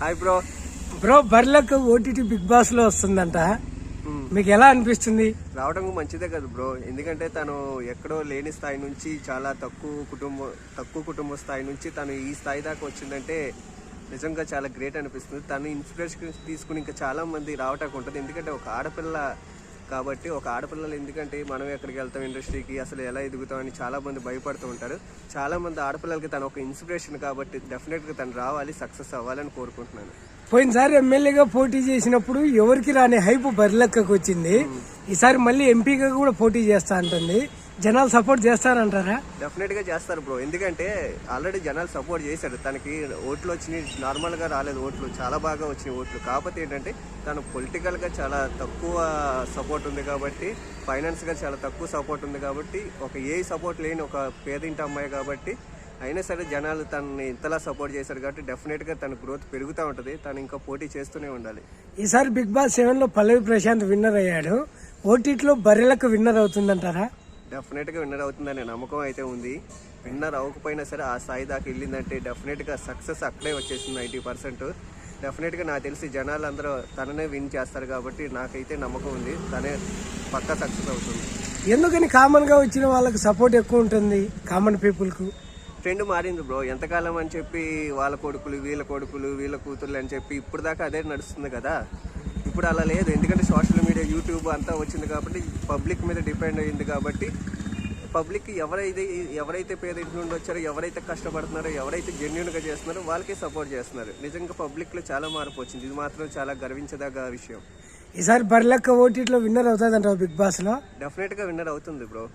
Hi bro bro బర్లకు OTT big బాస్లో వస్తుందంట. మీకు ఎలా అనిపిస్తుంది? రావడం మంచిదే కదా బ్రో ఎందుకంటే తను ఎక్కడో లేని స్థాయి నుంచి చాలా తక్కువ కుటుంబం తక్కువ కుటుంబ స్థాయి నుంచి తను ఈ స్థాయి దాకా వచ్చిందంటే నిజంగా చాలా గ్రేట్ అనిపిస్తుంది. తను ఇన్స్పిరేషన్ తీసుకుని ఇంకా చాలా మంది రావటానికి ఉంటుంది. ఎందుకంటే ఒక ఆడపిల్ల కాబట్టి ఒక ఆడపిల్లలు ఎందుకంటే మనం ఎక్కడికి వెళ్తాం ఇండస్ట్రీకి అసలు ఎలా ఎదుగుతామని చాలా మంది భయపడుతూ ఉంటారు. చాలా మంది ఆడపిల్లలకి తను ఒక ఇన్స్పిరేషన్ కాబట్టి డెఫినెట్గా తను రావాలి సక్సెస్ అవ్వాలని కోరుకుంటున్నాను. పోయినసారి ఎమ్మెల్యేగా పోటీ చేసినప్పుడు ఎవరికి రాని హైప్ బర్లక్కకు వచ్చింది ఈసారి మళ్ళీ ఎంపీగా కూడా పోటీ చేస్తా అంటుంది. జనాలు సపోర్ట్ చేస్తారంటారా? డెఫినెట్గా చేస్తారు బ్రో. ఎందుకంటే ఆల్రెడీ జనాలు సపోర్ట్ చేశాడు తనకి ఓట్లు వచ్చినాయి. నార్మల్గా రాలేదు ఓట్లు. చాలా బాగా వచ్చినాయి ఓట్లు. కాకపోతే ఏంటంటే తను పొలిటికల్గా చాలా తక్కువ సపోర్ట్ ఉంది కాబట్టి ఫైనాన్స్గా చాలా తక్కువ సపోర్ట్ ఉంది కాబట్టి ఒక ఏ సపోర్ట్ లేని ఒక పేదింటి అమ్మాయి కాబట్టి అయినా సరే జనాలు తనని ఇంతలా సపోర్ట్ చేశారు కాబట్టి డెఫినెట్గా తన గ్రోత్ పెరుగుతూ ఉంటది. తను ఇంకా పోటీ చేస్తూనే ఉండాలి. ఈసారి బిగ్ బాస్ సెవెన్లో పల్లవి ప్రశాంత్ విన్నర్ అయ్యాడు. ఓటీటీలో బర్రెలకు విన్నర్ అవుతుందంటారా? డెఫినెట్గా విన్నర్ అవుతుందనే నమ్మకం అయితే ఉంది. విన్నర్ అవ్వకపోయినా సరే ఆ స్థాయి దాకా వెళ్ళిందంటే డెఫినెట్గా సక్సెస్ అక్కడే వచ్చేసింది నైంటీ పర్సెంట్. డెఫినెట్గా నాకు తెలిసి జనాలు అందరూ తననే విన్ చేస్తారు కాబట్టి నాకైతే నమ్మకం ఉంది. తనే పక్కా సక్సెస్ అవుతుంది. ఎందుకని కామన్గా వచ్చిన వాళ్ళకి సపోర్ట్ ఎక్కువ ఉంటుంది కామన్ పీపుల్కు ట్రెండ్ మారింది బ్రో. ఎంతకాలం అని చెప్పి వాళ్ళ కొడుకులు వీళ్ళ కొడుకులు వీళ్ళ కూతుర్లు అని చెప్పి ఇప్పుడు దాకా అదే నడుస్తుంది కదా. ఇప్పుడు అలా లేదు. ఎందుకంటే సోషల్ మీడియా యూట్యూబ్ అంతా వచ్చింది కాబట్టి పబ్లిక్ మీద డిపెండ్ అయ్యింది కాబట్టి పబ్లిక్ ఎవరైతే ఎవరైతే పేదింటి నుండి వచ్చారో ఎవరైతే కష్టపడుతున్నారో ఎవరైతే జెన్యున్గా చేస్తున్నారో వాళ్ళకే సపోర్ట్ చేస్తున్నారు. నిజంగా పబ్లిక్లో చాలా మార్పు వచ్చింది. ఇది మాత్రం చాలా గర్వించదగ్గ విషయం. ఈసారి బర్లక్క ఓటీటీలో విన్నర్ అవుతుందంటారు బిగ్ బాస్లో డెఫినెట్గా విన్నర్ అవుతుంది బ్రో.